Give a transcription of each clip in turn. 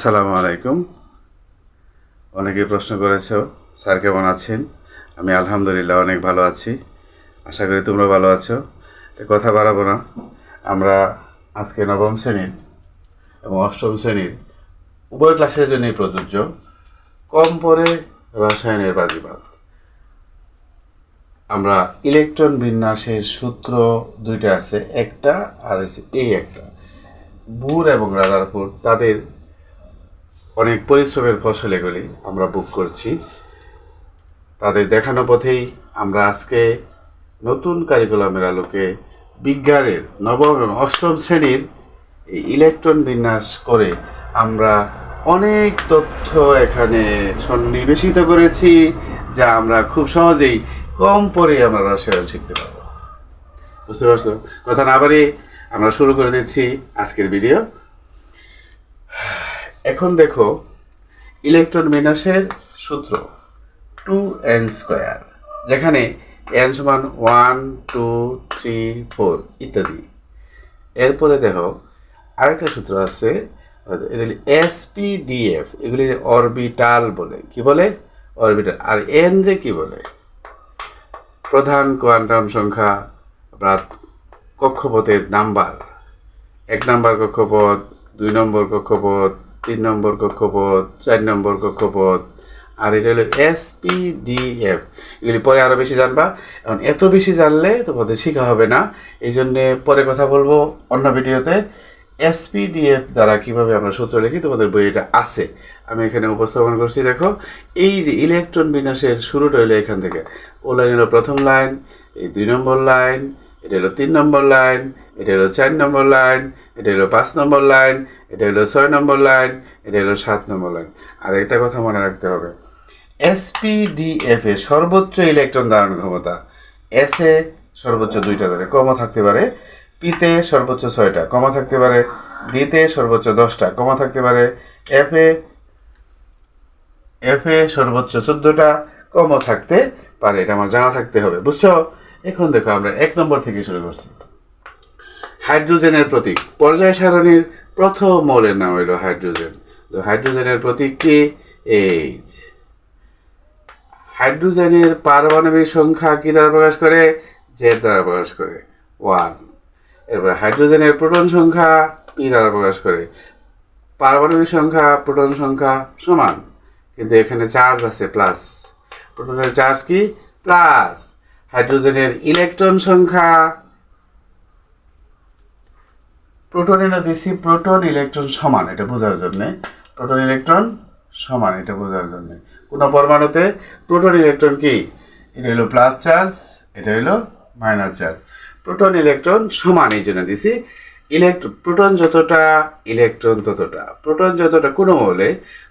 আসসালামু আলাইকুম। অনেকেই প্রশ্ন করেছ, স্যার কেমন আছেন? আমি আলহামদুলিল্লাহ অনেক ভালো আছি। আশা করি তোমরা ভালো আছো। তো কথা বাড়াবো না। আমরা আজকে নবম শ্রেণির এবং অষ্টম শ্রেণির উভয় ক্লাসের জন্যই প্রযোজ্য কম পরে রসায়নের বাজিবাদ আমরা ইলেকট্রন বিন্যাসের সূত্র দুইটা আছে, একটা আর হচ্ছে এই একটা। বুর এবং রাদারপুর তাদের অনেক পরিশ্রমের ফসল এগুলি আমরা বুক করছি। তাদের দেখানো পথেই আমরা আজকে নতুন কারিকুলামের আলোকে বিজ্ঞানের নবম এবং অষ্টম শ্রেণির ইলেকট্রন বিন্যাস করে আমরা অনেক তথ্য এখানে সন্নিবেশিত করেছি, যা আমরা খুব সহজেই কম পরে আমরা রসায়ন শিখতে পারব। বুঝতে পারছ? কথা না বাড়ি আমরা শুরু করে দিচ্ছি আজকের ভিডিও এখন দেখো ইলেকট্রন বিন্যাসের সূত্র টু এন স্কোয়ার যেখানে এন সমান ওয়ান টু থ্রি ফোর ইত্যাদি। এরপরে দেখো, আরেকটা সূত্র আছে এস পি ডিএফ এগুলি অরবিটাল বলে। কি বলে? অরবিটাল আর এন রে কি বলে? প্রধান কোয়ান্টাম সংখ্যা বা কক্ষপথের নাম্বার এক নম্বর কক্ষপথ, দুই নম্বর কক্ষপথ তিন নম্বর কক্ষপথ চার নম্বর কক্ষপথ আর এটা হলো এস পি ডি এফ এগুলি পরে আরও বেশি জানবা। এখন এত বেশি জানলে তোমাদের শেখা হবে না। এই জন্যে পরে কথা বলব অন্য ভিডিওতে। এসপিডিএফ দ্বারা কীভাবে আমরা সূত্র লিখি, তোমাদের বই এটা আছে। আমি এখানে উপস্থাপন করছি, দেখো। এই যে ইলেকট্রন বিন্যাসের শুরুটা হলো এখান থেকে। ও লাইন হলো প্রথম লাইন, এই দুই নম্বর লাইন, এটা হলো তিন নম্বর লাইন, এটা হলো চার নম্বর লাইন, এটা হলো পাঁচ নম্বর লাইন এটা হলো ছয় নম্বর লাইন, এটা হলো সাত নম্বর লাইন। আর একটা কথা মনে রাখতে হবে। এসপিডিএফ এ সর্বোচ্চ ইলেকট্রন ধারণ ক্ষমতা। এস এ সর্বোচ্চ দুইটা ধরে কমও থাকতে পারে পিতে সর্বোচ্চ ছয়টা, কমা থাকতে পারে ডিতে সর্বোচ্চ দশটা, কমা থাকতে পারে এফ এ এফ এ সর্বোচ্চ চোদ্দটা কমও থাকতে পারে, এটা আমার জানা থাকতে হবে, বুঝছ? এখন দেখো, আমরা এক নম্বর থেকে শুরু করছি। হাইড্রোজেনের প্রতীক, পর্যায় সারণীর প্রথম মৌলের নাম হইল হাইড্রোজেন। তো হাইড্রোজেনের প্রতীক কি? এইচ হাইড্রোজেনের পারমাণবিক সংখ্যা কি দ্বারা প্রকাশ করে? জেড দ্বারা প্রকাশ করে। ওয়ান এরপর হাইড্রোজেনের প্রোটন সংখ্যা পি দ্বারা প্রকাশ করে। পারমাণবিক সংখ্যা, প্রোটন সংখ্যা সমান। কিন্তু এখানে চার্জ আছে প্লাস প্রোটনের চার্জ কি? প্লাস হাইড্রোজেনের ইলেকট্রন সংখ্যা প্রোটনের দিছি প্রোটন ইলেকট্রন সমান, এটা বোঝার জন্যে। প্রোটন ইলেকট্রন সমান, এটা বোঝার জন্যে। কোনো পরমাণুতে প্রোটন ইলেকট্রন কি? এটা হলো প্লাস চার্জ এটা হলো মাইনাস চার্জ প্রোটন ইলেকট্রন সমান, এই জন্য দিছি। ইলেকট্রন প্রোটন যতটা ইলেকট্রন ততটা। প্রোটন যতটা কোনো মৌলে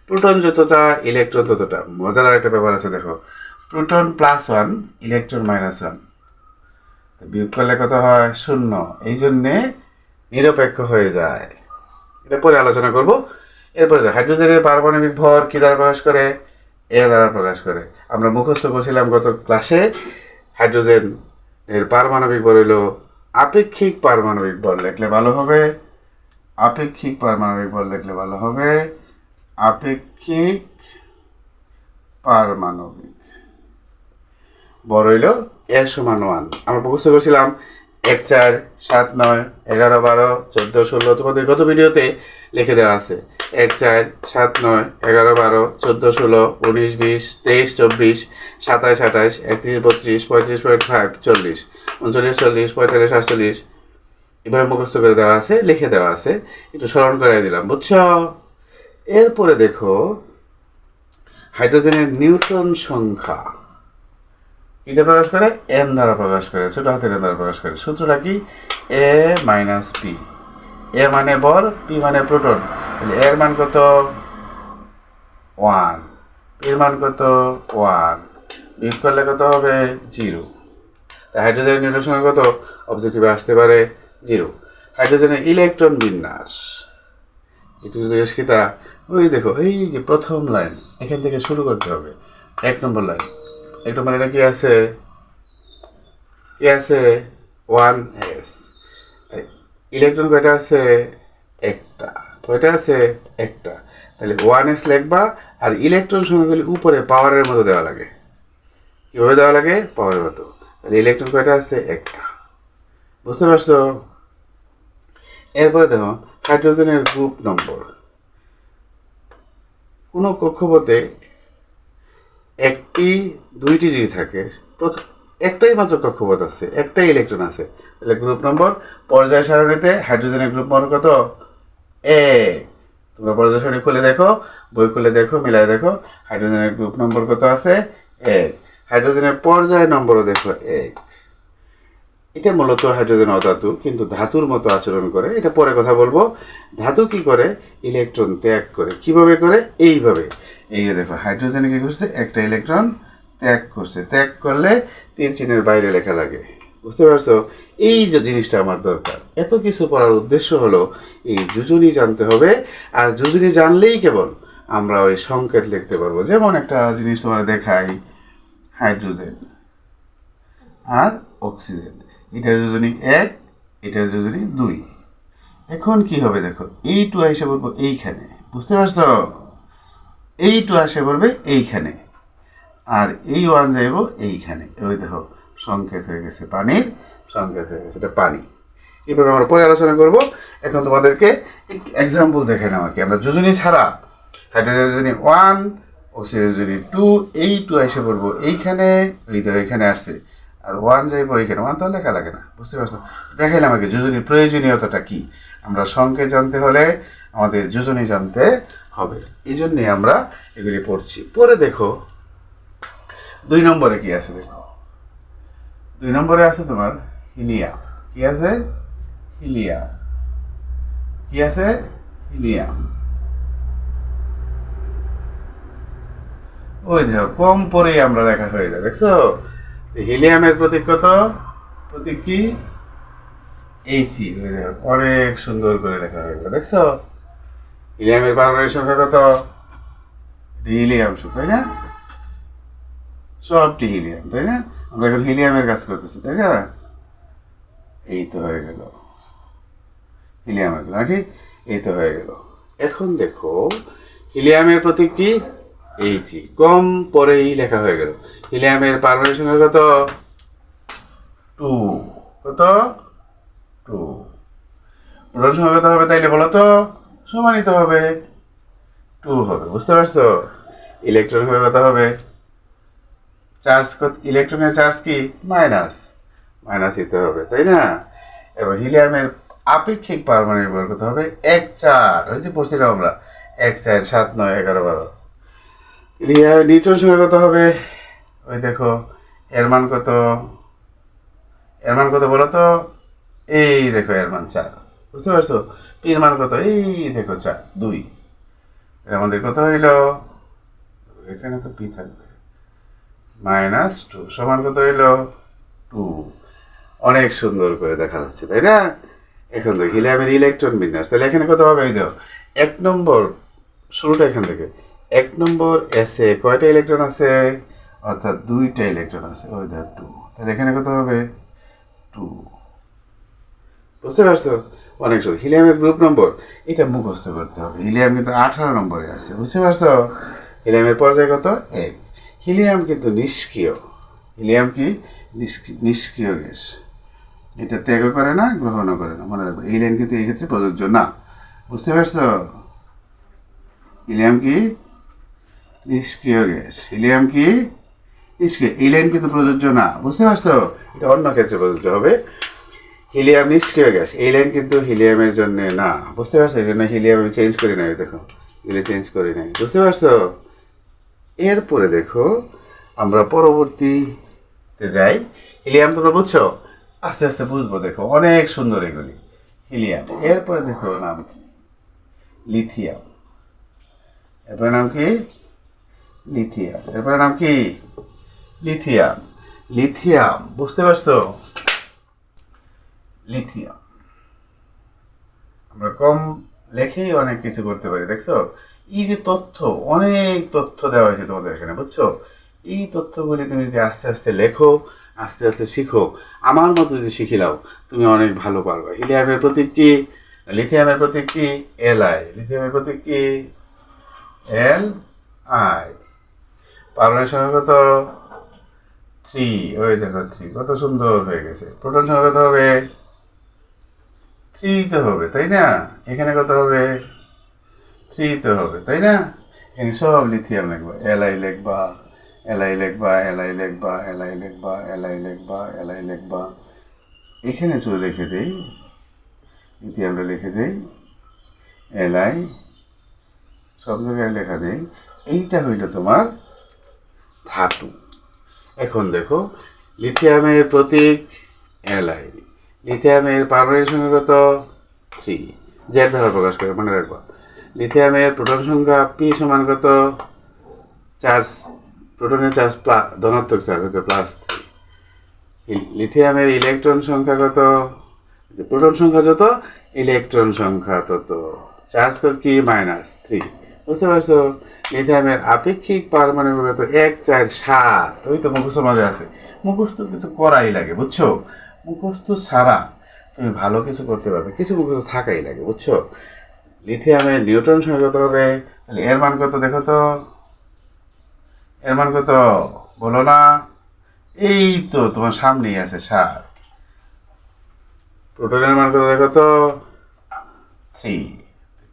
প্রোটন যতটা ইলেকট্রন ততটা। মজার একটা ব্যাপার আছে, দেখো। Proton plus one electron minus one বিয়োগ করলে কত হয়? শূন্য। এই জন্যে নিরপেক্ষ হয়ে যায়। এটা পরে আলোচনা করব। এরপরে হাইড্রোজেনের পারমাণবিক ভর কী দ্বারা প্রকাশ করে? এ দ্বারা প্রকাশ করে। আমরা মুখস্থ করছিলাম গত ক্লাসে হাইড্রোজেন এর পারমাণবিক ভর হইল আপেক্ষিক পারমাণবিক ভর। লিখলে ভালো হবে, আপেক্ষিক পারমাণবিক ভর লিখলে ভালো হবে, আপেক্ষিক পারমাণবিক বড় হইল এ সমান ওয়ান। আমরা মুখস্থ করছিলাম এক চার সাত নয় এগারো বারো চোদ্দ ষোলো তোমাদের গত ভিডিওতে লিখে দেওয়া আছে। এক চার সাত নয় এগারো বারো চোদ্দ ষোলো উনিশ বিশ তেইশ চব্বিশ সাতাশ আঠাশ একত্রিশ বত্রিশ পঁয়ত্রিশ পয়েন্ট ফাইভ চল্লিশ উনচল্লিশ চল্লিশ পঁয়তাল্লিশ সাতচল্লিশ এভাবে মুখস্থ করে দেওয়া আছে, লিখে দেওয়া আছে। একটু স্মরণ করে দিলাম, বুঝছ? এরপরে দেখো, হাইড্রোজেনের নিউট্রন সংখ্যা। কী দিয়ে প্রকাশ করে, এন দ্বারা প্রকাশ করে, ছোট হাতের এন দ্বারা প্রকাশ করে। সূত্রটা কি? এ মাইনাস পি এ মানে বর পি মানে প্রোটন। এর মান কত? ওয়ান পির মান কত? ওয়ান বিয়োগ করলে কত হবে? জিরো তা হাইড্রোজেনের নিউটন সংখ্যা কত? অবজেক্টিভে আসতে পারে জিরো হাইড্রোজেনের ইলেকট্রন বিন্যাস। একটু জিজ্ঞেস কি তা ওই দেখো। এই যে প্রথম লাইন এখান থেকে শুরু করতে হবে। এক নম্বর লাইন এক নম্বর লাইনে কি আছে? কি আছে? ওয়ান এস ইলেকট্রন কয়টা আছে? একটা। কয়টা আছে? একটা। তাহলে ওয়ান এস লিখবা আর ইলেকট্রন সংখ্যাগুলি উপরে পাওয়ারের মতো দেওয়া লাগে। কীভাবে দেওয়া লাগে? পাওয়ারের মতো। তাহলে ইলেকট্রন কয়টা আছে? একটা। বুঝতে পারছ? এরপরে দেখো হাইড্রোজেনের গ্রুপ নম্বর কোনো কক্ষপথে একটি, দুইটি যদি থাকে একটাই মাত্র কক্ষপথ আছে, একটাই ইলেকট্রন আছে। তাহলে গ্রুপ নম্বর পর্যায় সারণীতে হাইড্রোজেনের গ্রুপ নম্বর কত? এ তোমরা পর্যায় সারণী খুলে দেখো, বই খুলে দেখো মিলাই দেখো হাইড্রোজেনের গ্রুপ নম্বর কত আছে? এক হাইড্রোজেনের পর্যায় নম্বরও দেখো এক এটা মূলত হাইড্রোজেন অধাতু, কিন্তু ধাতুর মতো আচরণ করে। এটা পরে কথা বলব। ধাতু কি করে? ইলেকট্রন ত্যাগ করে। কীভাবে করে? এইভাবে। এই যে দেখো, হাইড্রোজেন কি করছে? একটা ইলেকট্রন ত্যাগ করছে। ত্যাগ করলে তীর চিহ্নের বাইরে লেখা লাগে। বুঝতে পারছ? এই যে জিনিসটা আমার দরকার। এত কিছু পড়ার উদ্দেশ্য হলো, এই যোজনী জানতে হবে। আর যোজনী জানলেই কেবল আমরা ওই সংকেত লিখতে পারব। যেমন একটা জিনিস তোমার দেখাই, হাইড্রোজেন আর অক্সিজেন। এটার যোজনী এক এটার যোজনী দুই। এখন কি হবে দেখো, এই টু এসে পড়ব এইখানে, বুঝতে পারছ? এই টু এসে পড়বে এইখানে, আর এই ওয়ান যাইব এইখানে। ওই দেখো, সংকেত হয়ে গেছে পানির, সংকেত হয়ে গেছে এটা পানি। এইভাবে আমরা পরে আলোচনা করব। এখন তোমাদেরকে এক্সাম্পল দেখেন আমাকে আমরা যোজনী ছাড়া হাইড্রোজেন যোজনী ওয়ান অক্সিজেন যোজনী টু এই টু এসে পড়ব এইখানে, এই দেখো এখানে আসছে। আর ওয়ান যাইবো এইখানে, ওয়ান তো লেখা লাগে না, বুঝতে পারছ? দেখাইলাম আমাকে যোজনীর প্রয়োজনীয়তাটা কি? আমরা সংকেত জানতে হলে আমাদের যোজনী জানতে হবে। এই জন্যে আমরা এগুলি পড়ছি। পরে দেখো, দুই নম্বরে কি আছে দেখো? দুই নম্বরে আছে তোমার হিলিয়াম কি আছে? হিলিয়াম কি আছে? হিলিয়াম ওই দেখো, কম পরেই আমরা লেখা হয়ে যায়, দেখছ? হিলিয়ামের প্রতীক কত? প্রতীক কি? এইচি দেখো অনেক সুন্দর করে লেখা হয়ে গেল, দেখছ? হিলিয়ামের পারমাণবিক সংখ্যা কত? হিলিয়াম তাই না? সবটি হিলিয়াম, তাই না? আমরা এখন হিলিয়ামের কাজ করতেছি, তাই না? এই তো হয়ে গেল। হিলিয়ামের নাকি এই তো হয়ে গেল। এখন দেখো, হিলিয়ামের প্রতীক কি? এইচি কম পরেই লেখা হয়ে গেল। হিলিয়ামের পারমাণবিক সংখ্যা কত? টু। কত? টু। প্রোটন সংখ্যা কত হবে তাইলে বলো তো? সমানিত হবে। টু হবে, বুঝতে পারছ? ইলেকট্রন সংখ্যা কত হবে? চার্জ ইলেকট্রনের চার্জ কি? মাইনাস। মাইনাস দিতে হবে, তাই না? এবার হিলিয়ামের আপেক্ষিক পারমাণবিক ভর কত হবে? এক চার। ওই যে পড়ছিলাম আমরা। এক চার সাত নয় এগারো বারো। লিয়া- নিউটন সংখ্যা কত হবে। ওই দেখো এর মান কত এর মান কত বলো তো? এই দেখো এর মান চার বুঝতে পারছ? পির মান কত? এই দেখো চার দুই। আমাদের কত হইল? এখানে তো পি থাকবে। মাইনাস টু, সমান কত হইল? টু। অনেক সুন্দর করে দেখা যাচ্ছে, তাই না? এখন দেখি হিলিয়ামের ইলেকট্রন বিন্যাস। তাহলে এখানে কত হবে? এই দেখো, এক নম্বর শুরুটা এখান থেকে। এক নম্বর এসে কয়টা ইলেকট্রন আছে? অর্থাৎ দুইটা ইলেকট্রন আছে। ওই দেখ টু তাহলে এখানে কত হবে? টু বুঝতে পারছ? অনেক সুন্দর হিলিয়ামের গ্রুপ নম্বর এটা মুখস্থ করতে হবে। হিলিয়াম কিন্তু আঠারো নম্বরে আছে। বুঝতে পারছ? হিলিয়ামের পর্যায় কত? এক। হিলিয়াম কিন্তু নিষ্ক্রিয়। হিলিয়াম কি? নিষ্ক্রি- নিষ্ক্রিয় গ্যাস। এটা ত্যাগ করে না গ্রহণও করে না। মনে রাখবে লাইন কিন্তু এই ক্ষেত্রে প্রযোজ্য না। বুঝতে পারছ? হিলিয়াম কি? নিষ্ক্রিয় গ্যাস হিলিয়াম কি? নিষ্ক্রিয় এই কিন্তু প্রযোজ্য না। বুঝতে পারছ? এটা অন্য ক্ষেত্রে প্রযোজ্য হবে। হিলিয়াম নিষ্ক্রিয় গ্যাস এই লাইন কিন্তু হিলিয়ামের জন্য না। বুঝতে পারছ? এই জন্য হিলিয়াম আমি চেঞ্জ করি নাই, দেখো। এগুলো চেঞ্জ করি নাই। বুঝতে পারছ? এরপরে দেখো, আমরা পরবর্তীতে যাই। হিলিয়াম তোমরা বুঝছ? আস্তে আস্তে বুঝব, দেখো। অনেক সুন্দর এগুলি। হিলিয়াম। এরপরে দেখো, নাম কি? লিথিয়াম। এরপরে নাম কি? লিথিয়াম এরপরে নাম কি? লিথিয়াম লিথিয়াম বুঝতে পারছ? লিথিয়াম আমরা কম লেখেই অনেক কিছু করতে পারি, দেখছ? এই যে তথ্য, অনেক তথ্য দেওয়া হয়েছে তোমাদের এখানে, বুঝছ? এই তথ্যগুলি তুমি যদি আস্তে আস্তে লেখো, আস্তে আস্তে শিখো, আমার মতো যদি শিখিলাও তুমি অনেক ভালো পারবে। হিলিয়ামের প্রতীক কি? লিথিয়ামের প্রতীক কি? এল আই লিথিয়ামের প্রতীক কি? এল আই পারমাণবিক সংখ্যা কত থ্রি ওই দেখো থ্রি কত সুন্দর হয়ে গেছে। প্রোটন সংখ্যা কত হবে থ্রি তো হবে, তাই না? এখানে কত হবে? থ্রি তো হবে, তাই না? এখানে সব লিথিয়াম লিখবা এলআই লিখবা এলআই লিখবা এলআই লিখবা এলআই লিখবা এলআই লিখবা এলআই লিখবা। এখানে শুধু লিখে দেই লিথিয়ামটা লিখে দেই এলআই সব জায়গায় লেখা দেই। এইটা হইল তোমার ধাতু। এখন দেখো লিথিয়ামের প্রতীক এলআই লিথিয়ামের পারমাণবিক সংখ্যা কত? থ্রি জেড দ্বারা প্রকাশ করে, মনে রাখবা। লিথিয়ামের প্রোটন সংখ্যা পি সমান কত? চার্জ প্রোটনের চার্জ প্লাস ধনাত্মক চার্জ হচ্ছে প্লাস থ্রি লিথিয়ামের ইলেকট্রন সংখ্যা কত? প্রোটন সংখ্যা যত ইলেকট্রন সংখ্যা তত। চার্জ কত কি? মাইনাস থ্রি বুঝতে পারছ? লিথিয়ামের আপেক্ষিক পারমাণবিক কত এক, চার, সাত, ওই তো মুখস্থ মাঝে আছে। মুখস্থ কিছু করাই লাগে, বুঝছ? মুখস্থ ছাড়া তুমি ভালো কিছু করতে পারবে কিছু মুখস্থ থাকাই লাগে, বুঝছ? লিথিয়ামের নিউটন সংখ্যা হবে এর মান কত দেখো তো? এর মান কত? বলো না। এই তো তোমার সামনেই আছে সাত। প্রোটনের মান কত দেখো তো? থ্রি।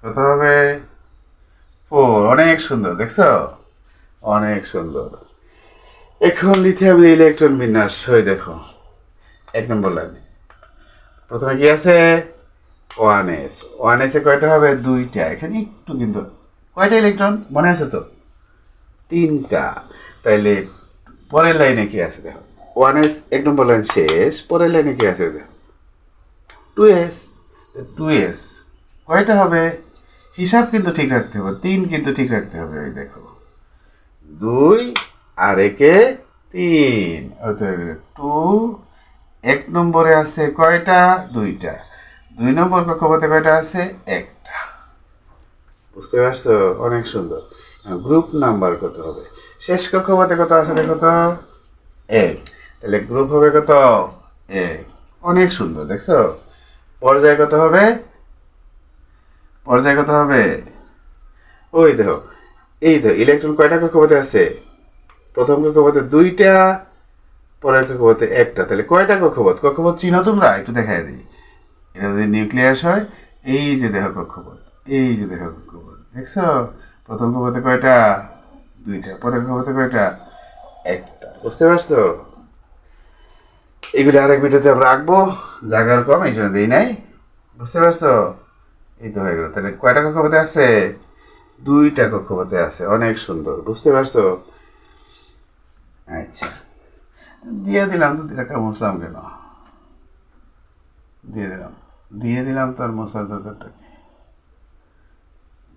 কত হবে? ফোর অনেক সুন্দর, দেখছ? অনেক সুন্দর। এখন লিথিয়ামের ইলেকট্রন বিন্যাস হয়ে দেখো। এক নম্বর লাইনে। প্রথমে কি আছে? ওয়ান এস ওয়ান এসে কয়টা হবে? দুইটা। এখানে একটু কিন্তু কয়টা ইলেকট্রন? মনে আছে তো? তিনটা। তাইলে পরের লাইনে কি আছে দেখো? ওয়ান এস এক নম্বর লাইন শেষ। পরের লাইনে কি আছে দেখো? টু এস টু এস কয়টা হবে? হিসাব কিন্তু ঠিক রাখতে হবে, তিন কিন্তু ঠিক রাখতে হবে ওই দেখো। দুই আর একে তিন টু, এক নম্বরে আছে কয়টা? দুইটা। দুই নম্বর কক্ষপথে কয়টা আছে? একটা। বুঝতে পারছ? অনেক সুন্দর। গ্রুপ নাম্বার কত হবে? শেষ কক্ষপথে কত আছে দেখো তো? এক। তাহলে গ্রুপ হবে কত? এক। অনেক সুন্দর, দেখছ? পর্যায় কত হবে? পর্যায় কত হবে। ওই দেখো, এই দেখো ইলেকট্রন কয়টা কক্ষপথে আছে? প্রথম কক্ষপথে দুইটা, পরের কক্ষপথে একটা। তাহলে কয়টা কক্ষপথ? কক্ষপথ চিনো তোমরা? একটু দেখাই দিই। এটা যদি নিউক্লিয়াস হয়, এই যে দেখো কক্ষপথ, এই যে দেখো কক্ষপথ, দেখছ? প্রথম কক্ষপথে কয়টা? দুইটা, পরের কক্ষপথে কয়টা? একটা, বুঝতে পারছ? এগুলি আরেক ভিডিওতে আমরা আঁকবো জায়গার কম, এই জন্য দিই নাই। বুঝতে পারছ? এই তো হয়ে গেল। তাহলে কয়টা কক্ষপথে আছে? দুইটা কক্ষপথে আছে। অনেক সুন্দর। বুঝতে পারছ? আচ্ছা। দিয়ে দিলাম তো। দেখা মুসলাম কেন দিয়ে দিলাম। দিয়ে দিলাম তার মশার দরকারটা কি?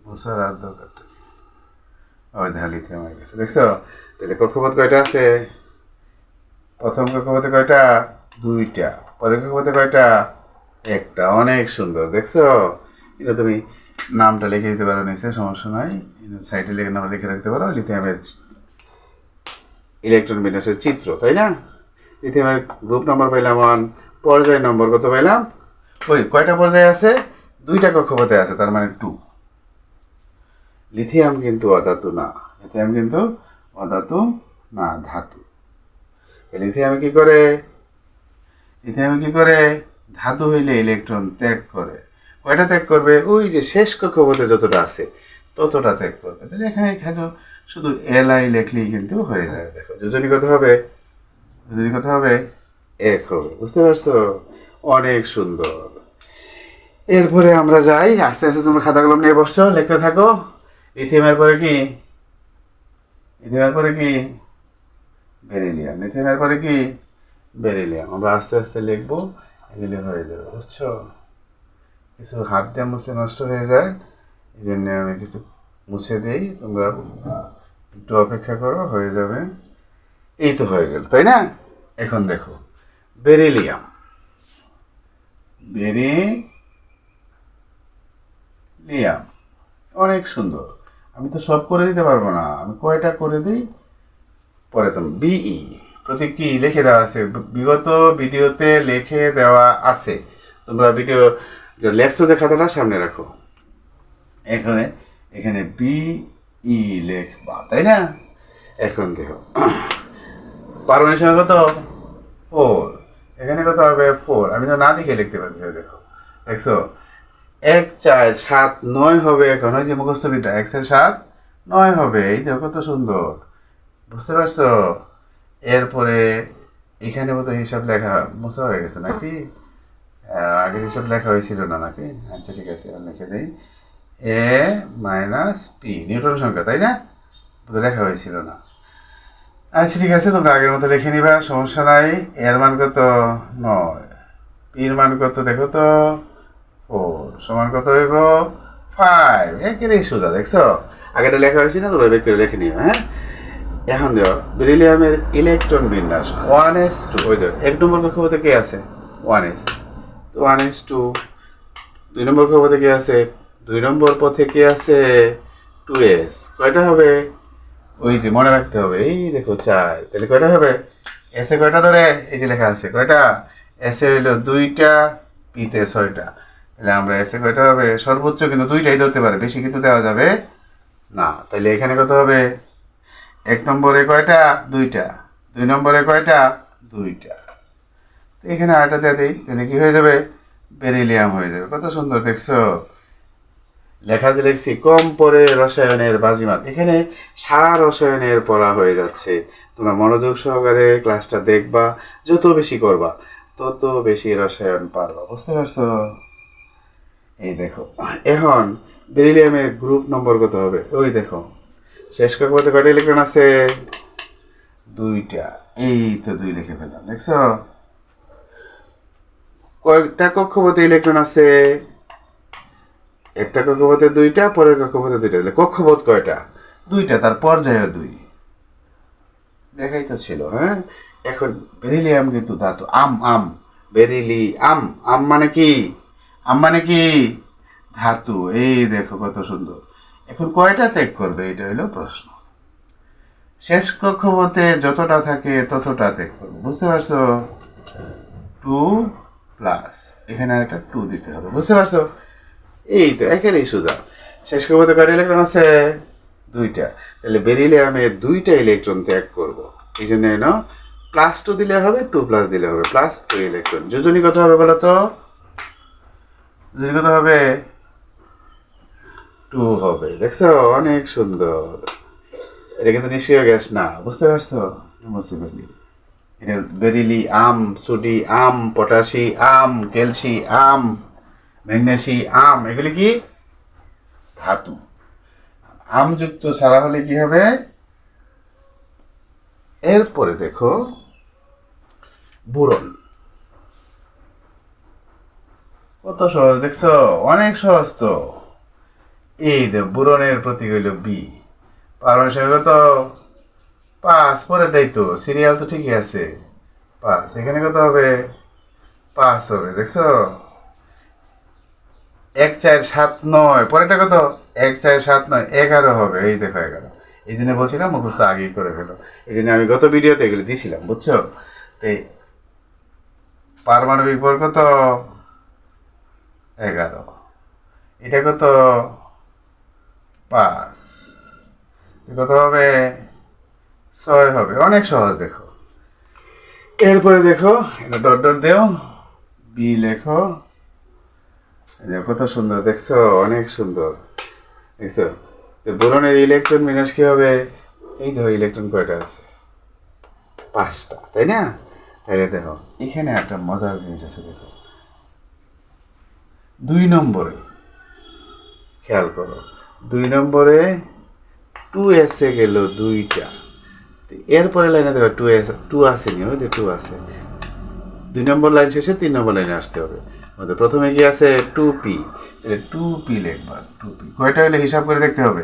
মশার আর দরকারটা ওই লিথিয়াম হয়ে গেছে দেখছ? তাহলে কক্ষপথ কয়টা আছে? প্রথম কক্ষপথে কয়টা? দুইটা। পরের কক্ষপথে কয়টা? একটা। অনেক সুন্দর। দেখছ? এটা তুমি নামটা লিখে দিতে পারো নিচে, সমস্যা নাই। সাইডে লিখে নাম লিখে রাখতে পারো। লিথিয়ামের ইলেকট্রন বিন্যাসের চিত্র, তাই না? লিথিয়ামের গ্রুপ নাম্বার পাইলাম ওয়ান পর্যায় নম্বর কত পাইলাম? ওই কয়টা পর্যায়ে আছে? দুইটা কক্ষপথে আছে, তার মানে টু লিথিয়াম কিন্তু অধাতু না। লিথিয়াম কিন্তু অধাতু না, ধাতু। লিথিয়ামে কি করে? লিথিয়ামে কি করে? ধাতু হইলে ইলেকট্রন ত্যাগ করে। কয়টা ত্যাগ করবে? ওই যে শেষ কক্ষপথে যতটা আছে, ততটা ত্যাগ করবে। তাহলে এখানে এখানে শুধু এলআই লেখলেই কিন্তু হয়ে যাবে দেখো যোজনী কত হবে। যোজনী কত হবে। এক হবে। বুঝতে পারছ? অনেক সুন্দর। এরপরে আমরা যাই। আস্তে আস্তে তোমরা খাতা কলম নিয়ে বসছো, লিখতে থাকো। লিথিয়ামের পরে কি? লিথিয়ামের পরে কি? বেরিলিয়াম। লিথিয়ামের পরে কি? বেরিলিয়াম। আমরা আস্তে আস্তে লিখব, এগুলি হয়ে যাবে, বুঝছ? কিছু হাত দিয়ে মুছলে নষ্ট হয়ে যায়, এই জন্য আমি কিছু মুছে দিই, তোমরা একটু অপেক্ষা করো, হয়ে যাবে। এই তো হয়ে গেল, তাই না? এখন দেখো, বেরিলিয়াম। বেরিলিয়াম, অনেক সুন্দর। আমি তো সব করে দিতে পারব না, আমি কয়টা করে দিই? পরে তো বিই প্রতীক কি লিখে দেওয়া আছে? বিগত ভিডিওতে লিখে দেওয়া আছে। তোমরা ভিডিও যে লেখছো যে খাতাটা সামনে রাখো। এখানে এখানে বি ই লেখবা তাই না? এখন দেখো। পারমাণবিক সংখ্যা কত? ফোর। এখানে কত হবে? ফোর। আমি তো না দেখে লিখতে পারছি দেখো। দেখছ? এক চার সাত নয় হবে এখন ওই যে মুখস্থ বিদ্যা। এক চার সাত নয় হবে এই দেখো কত সুন্দর। বুঝতে পারছ? এরপরে এখানে মতো হিসাব লেখা মুছা হয়ে গেছে নাকি? আগের হিসাব লেখা হয়েছিল না নাকি? আচ্ছা ঠিক আছে লিখে দিই। এ মাইনাস পি নিউটন সংখ্যা, তাই না? লেখা হয়েছিল না। আচ্ছা ঠিক আছে, তোমরা আগের মতো লিখে নিবা, সমস্যা নাই। এর মান কত? নয়। পির মান কত? দেখো তো ফোর সমান কত হইব? ফাইভ একেবারেই সোজা, দেখছ? আগেটা লেখা হয়েছে না, তোমরা বের করে লিখে নিও হ্যাঁ? এখন দেও বেরিলিয়ামের ইলেকট্রন বিন্যাস ওয়ান এস টু ওই দেখো এক নম্বর কক্ষপথে কে আছে? One s one s two দুই নম্বর কক্ষপথে কে আছে? দুই নম্বর পথে কে আছে? টু এস কয়টা হবে? ওই যে মনে রাখতে হবে, এই দেখো চার। তাহলে কয়টা হবে? এসে কয়টা ধরে? এই যে লেখা আছে, কয়টা? এসে হইল দুইটা পিতে ছয়টা। তাহলে আমরা এসে কয়টা হবে? সর্বোচ্চ কিন্তু দুইটাই ধরতে পারে, বেশি কিন্তু দেওয়া যাবে না। তাহলে এখানে কত হবে? এক নম্বরে কয়টা? দুইটা। দুই নম্বরে কয়টা? দুইটা। এখানে আরেকটা দিয়ে দিই তাহলে কি হয়ে যাবে? বেরিলিয়াম হয়ে যাবে। কত সুন্দর, দেখছ? লেখা যে লিখছি, কম পরে রসায়নের বাজিমাত। এখানে সারা রসায়নের পড়া হয়ে যাচ্ছে। তোমরা মনোযোগ সহকারে ক্লাসটা দেখবা, যত বেশি করবা, তত বেশি রসায়ন পারবা। বুঝতে পারছ? এই দেখো। এখন বেরিলিয়ামের গ্রুপ নম্বর কত হবে? ওই দেখো। শেষ কক্ষপথে কয়টা ইলেকট্রন আছে? দুইটা। এই তো দুই লিখে ফেললাম, দেখছ? কয়েকটা কক্ষপথে ইলেকট্রন আছে, একটা কক্ষপথে দুইটা, পরের কক্ষপথে দুইটা। তাহলে কক্ষপথ কয়টা? দুইটা, তার পর্যায়ে দুই। দেখাই তো ছিল হ্যাঁ? এখন বেরিলিয়াম কিন্তু ধাতু, আম আম। বেরিলি, আম। আম মানে কি? আম মানে কি? ধাতু। এই দেখো কত সুন্দর। এখন কয়টা ত্যাগ করবে? এটা হলো প্রশ্ন। শেষ কক্ষপথে যতটা থাকে ততটা ত্যাগ করবে। বুঝতে পারছ? টু প্লাস এখানে আর একটা টু দিতে হবে, বুঝতে পারছ? এই তো একেবারেই সোজা। শেষ কক্ষপথে কয়টা ইলেকট্রন আছে? দুইটা। তাহলে বেরিলে আমি দুইটা ইলেকট্রন ত্যাগ করব। এই জন্য এনো প্লাস টু দিলে হবে টু প্লাস দিলে হবে। প্লাস টু ইলেকট্রন যোজনী কত হবে বলো তো? যোজনী কত হবে? টু হবে। দেখছ? অনেক সুন্দর। এটা কিন্তু নিশ্চয় গ্যাস না, বুঝতে পারছ? মুসিবলি বেরিলি, আম সুডি আম, পটাশি, আম ক্যালসি আম, ম্যাগনেসি, আম, এগুলি কি? ধাতু। আমযুক্ত ছাড়া হলে কি হবে? এরপরে দেখো, বুরন। কত সহজ, দেখছ? অনেক সহজ তো। এই যে বুরনের প্রতীক হইল বি। পারমাণবিক কত পাঁচ পরেরটাই তো। সিরিয়াল তো ঠিকই আছে। পাঁচ, এখানে কত হবে? পাঁচ হবে, দেখছ? এক, চার, সাত, নয়, পরেরটা কত? এক, চার, সাত, নয়, এগারো হবে। এই দেখো এগারো। এই জন্য বলছিলাম, মুখস্থ আগেই করে ফেলো। এই জন্য আমি গত ভিডিওতে এগুলো দিছিলাম, বুঝছ? তো পারমাণবিক বল কত? এগারো। এটা কত? পাঁচ। কত হবে? ছয় হবে, অনেক সহজ দেখো। এরপরে দেখো, এটা ডট ডট দেও বি লেখো। কত সুন্দর, দেখছ? অনেক সুন্দর। দেখছ? তো বোরনের ইলেকট্রন বিন্যাস কি হবে? এই ধরো ইলেকট্রন কয়টা আছে? পাঁচটা, তাই না? তাহলে দেখো, এখানে একটা মজার জিনিস আছে, দেখো। দুই নম্বরে, খেয়াল করো, দুই নম্বরে টু এসে গেল দুইটা। এরপরে লাইনে দেখো টু এস টু আসেনি, ওই টু আছে। দুই নম্বর লাইন শেষে তিন নম্বর লাইনে আসতে হবে। আমাদের প্রথমে কি আছে? টু পি টু পি লিখবা টু পি কয়টা হলে হিসাব করে দেখতে হবে?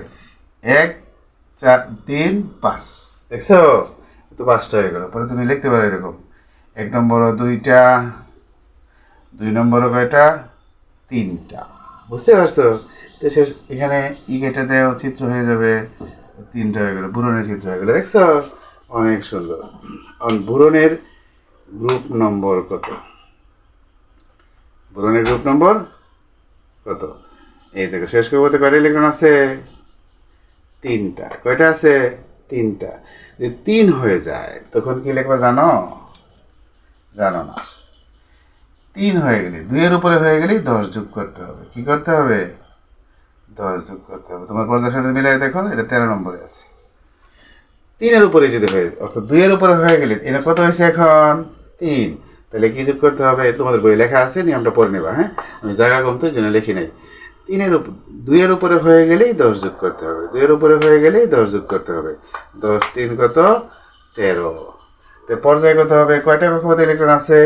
এক, চার, তিন, পাঁচ। দেখছ? তো পাঁচটা হয়ে গেল। পরে তুমি লিখতে পারো এরকম। এক নম্বর দুইটা, দুই নম্বরও কয়টা? তিনটা। বুঝতে পারছ? তো শেষ এখানে ই কেটে দেও চিত্র হয়ে যাবে। তিনটা হয়ে গেল বুরনের চিত্র হয়ে গেল। দেখছ? অনেক সুন্দর। এখন বুরনের গ্রুপ নম্বর কত? বুরনের গ্রুপ নম্বর কত? এই দেখো, শেষ করব কয়টা ইলেকট্রন আছে? তিনটা। কয়টা আছে? তিনটা। যে তিন হয়ে যায়, তখন কি লিখবা জানো? জানো না। তিন হয়ে গেলে, দুইয়ের উপরে হয়ে গেলেই দশ যোগ করতে হবে। কি করতে হবে? দশ যোগ করতে হবে। তোমার পর্যায়ের সাথে মিলাই দেখো, এটা তেরো নম্বরে আছে। তিনের উপরে যদি হয়ে অর্থাৎ দুইয়ের উপরে হয়ে গেলে এটা কত হয়েছে এখন? তিন। তাহলে কি যোগ করতে হবে? তোমাদের বই লেখা আছে, নিয়মটা পড়ে নেবা হ্যাঁ? আমি জায়গা কম তো জন্য লিখি নাই। তিনের দুইয়ের উপরে হয়ে গেলেই দশ যোগ করতে হবে। দুইয়ের উপরে হয়ে গেলেই দশ যোগ করতে হবে। দশ তিন কত? তেরো। তো পর্যায়ে কত হবে? কয়টা কক্ষপথ ইলেকট্রন আছে?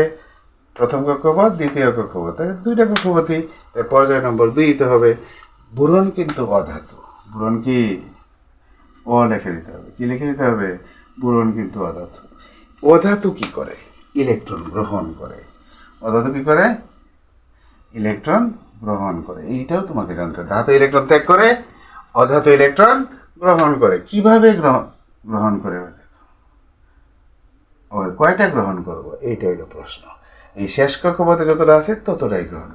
প্রথম কক্ষপথ, দ্বিতীয় কক্ষপথ, তাহলে দুইটা কক্ষপথই। তাই পর্যায় নম্বর দুইতে হবে। বুরন কিন্তু অধাতু। বুরন কি অ লিখে দিতে হবে। কি লিখে দিতে হবে? বুরন কিন্তু অধাতু। অধাতু কি করে? ইলেকট্রন গ্রহণ করে। অধাতু কি করে? ইলেকট্রন গ্রহণ করে। এইটাও তোমাকে জানতে ধাতু ইলেকট্রন ত্যাগ করে, অধাতু ইলেকট্রন গ্রহণ করে। কীভাবে গ্রহণ গ্রহণ করে? কয়টা গ্রহণ করব? এইটা হলো প্রশ্ন। এই শেষ কক্ষপথে যতটা আছে ততটাই গ্রহণ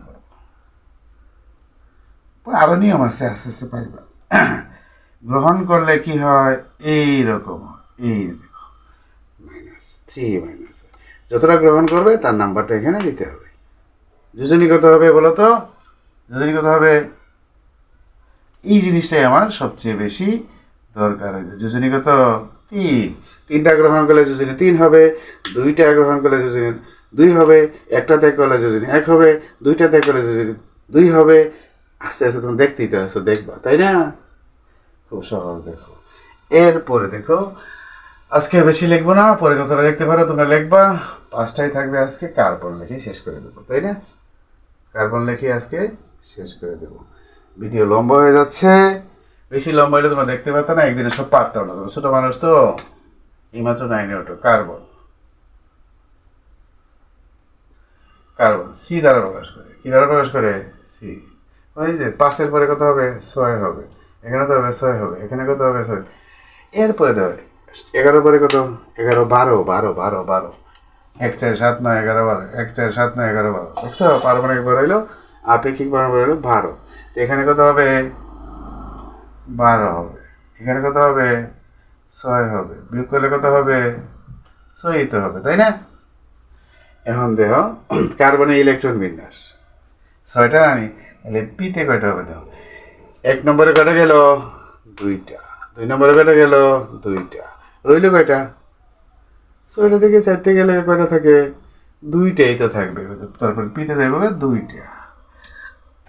করব আরও নিয়ম আছে, আস্তে আস্তে পাইবা। গ্রহণ করলে কি হয়? এই রকম এই দেখো মাইনাস থ্রি মাইনাস যতটা গ্রহণ করবে, তার নাম্বারটা এখানে দিতে হবে। যোজনী কত হবে বলো তো? যোজনী কত হবে? এই জিনিসটাই আমার সবচেয়ে বেশি দরকার হয়েছে যোজনী কত? তিন। তিনটা গ্রহণ করলে যোজনী তিন হবে, দুইটা গ্রহণ করলে যোজনী দুই হবে একটা ত্যাগ করলে যোজনী এক হবে দুইটা ত্যাগ করলে যোজনী দুই হবে। আস্তে আস্তে তুমি দেখতেই তো আসো দেখবা, তাই না? খুব সহজ, দেখো। এরপরে দেখো, আজকে বেশি লিখব না, পরে যতটা লিখতে পারো তোমরা লিখবা। পাঁচটাই থাকবে আজকে, কার্বন লিখে শেষ করে দেবো, তাই না? কার্বন লিখে আজকে শেষ করে দেবো। ভিডিও লম্বা হয়ে যাচ্ছে। বেশি লম্বা হলে তোমরা দেখতে পারতো না, একদিনে সব পারতাম না। তোমরা ছোটো মানুষ তো এইমাত্র নাইনে ওঠো। কার্বন। কার্বন সি দ্বারা প্রকাশ করে। কি দ্বারা প্রকাশ করে? সি ওই যে পাঁচের পরে কত হবে? ছয় হবে। এখানে তো হবে? ছয় হবে। এখানে কত হবে? ছয়। এরপরে দেবে এগারো পরে কত? এগারো, বারো বারো বারো বারো। এক চার সাত নয়, এগারো, বারো। এক চার সাত নয়, এগারো, বারো। দেখছ পারমাণবিক বার হইল, আপেক্ষিক পারমাণবিক হইল বারো। তো এখানে কত হবে? বারো হবে। এখানে কত হবে? ছয় হবে। বিয়োগ করলে কত হবে? ছয়ই তো হবে, তাই না? এখন দেহ কার্বনে ইলেকট্রন বিন্যাস। ছয়টা আনি তাহলে পিতে কয়টা হবে দেখো? এক নম্বরে কয়টা গেল? দুইটা। দুই নম্বরে কয়টা গেল? দুইটা। রইল কয়টা? ছয়টা থেকে চারটে গেলে কয়টা থাকে? দুইটাই তো থাকবে। তারপর পিতে যাইবে দুইটা।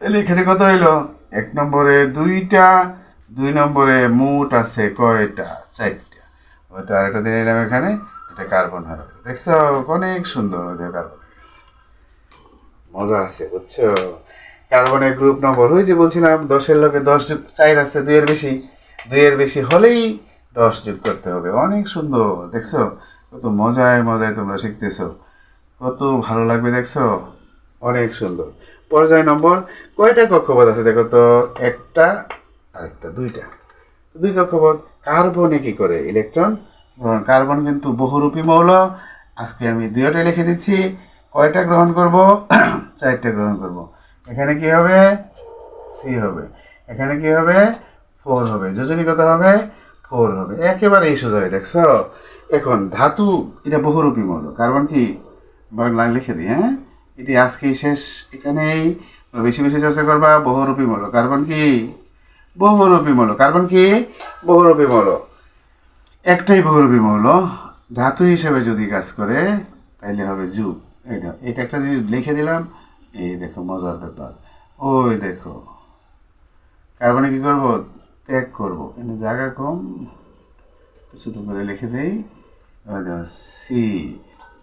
তাহলে এখানে কত হইল? এক নম্বরে দুইটা, দুই নম্বরে মোট আছে কয়টা? চারটা। হয়তো আরেকটা দিয়ে নিলাম এখানে। এটা কার্বন হয়ে দেখছ, অনেক সুন্দর কার্বন মজা আছে, বুঝছ? কার্বনের গ্রুপ নম্বর ওই যে বলছিলাম, দশের লোকে দশ যুগ চার আছে, দুইয়ের বেশি। দুইয়ের বেশি হলেই দশ যোগ করতে হবে। অনেক সুন্দর, দেখছ? কত মজায় মজায় তোমরা শিখতেছো। কত ভালো লাগবে, দেখছ? অনেক সুন্দর। পর্যায় নম্বর, কয়টা কক্ষপথ আছে দেখো তো? একটা আরেকটা দুইটা। দুই কক্ষপথ, কার্বনে কি করে? ইলেকট্রন? গ্রহণ, কার্বন কিন্তু বহুরূপী মৌল। আজকে আমি দুইটাই লিখে দিচ্ছি। কয়টা গ্রহণ করব? চারটা গ্রহণ করব। এখানে কি হবে? সি হবে। এখানে কি হবে? ফোর হবে। যোজনী কত হবে? ফোর হবে। একেবারে এই সোজা হয়ে দেখছ? এখন ধাতু, এটা বহুরূপী মৌল। কার্বন কি? বাংলা লিখে দিই হ্যাঁ? এটি আজকেই শেষ। এখানেই বেশি বেশি চর্চা করবা। বহুরূপী মৌল। কার্বন কি? বহুরূপী মৌল। কার্বন কি? বহুরূপী মৌল। একটাই বহুরূপী মৌল। ধাতু হিসেবে যদি কাজ করে, তাইলে হবে যুগ। দেখো এটা একটা জিনিস লিখে দিলাম। এই দেখো, মজার ব্যাপার। ওই দেখো। কার্বনে কি করব? ত্যাগ করব। কিন্তু জায়গা কম ছোটো করে লিখে দেই। সি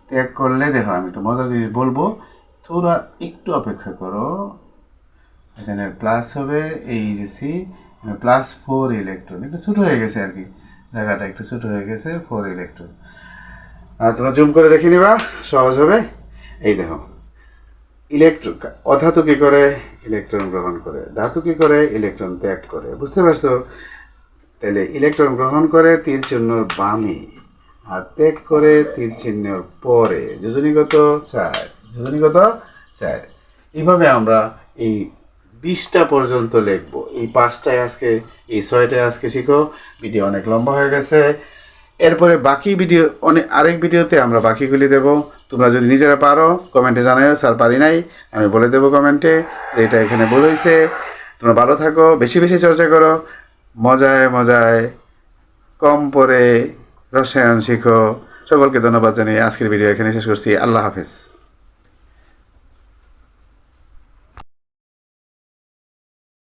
ত্যাগ করলে, দেখো, আমি একটু মজার জিনিস বলব। তোরা একটু অপেক্ষা করো। এখানে প্লাস হবে, এই যে সি প্লাস ফোর ইলেকট্রন একটু ছোটো হয়ে গেছে আর কি। জায়গাটা একটু ছোটো হয়ে গেছে ফোর ইলেকট্রন আর তোমরা জুম করে দেখে নিবা, সহজ হবে। এই দেখো। ইলেকট্রন অধাতু কি করে? ইলেকট্রন গ্রহণ করে। ধাতু কি করে? ইলেকট্রন ত্যাগ করে। বুঝতে পারছ? তাহলে ইলেকট্রন গ্রহণ করে তীর চিহ্নর বামে আর ত্যাগ করে তীর চিহ্নের পরে যোজনীগত চার যোজনীগত চার। এইভাবে আমরা এই বিশটা পর্যন্ত লিখব। এই পাঁচটায় আজকে, এই ছয়টায় আজকে শিখো। ভিডিও অনেক লম্বা হয়ে গেছে। এরপরে বাকি ভিডিও অনেক আরেক ভিডিওতে আমরা বাকিগুলি দেব। তোমরা যদি নিজেরা পারো কমেন্টে জানাও স্যার পারি নাই, আমি বলে দেবো কমেন্টে যে এটা এখানে ভুল হয়েছে তোমরা ভালো থাকো, বেশি বেশি চর্চা করো, মজায় মজায়, কম পরে রসায়ন শিখো। সকলকে ধন্যবাদ জানিয়ে আজকের ভিডিও এখানে শেষ করছি। আল্লাহ হাফেজ।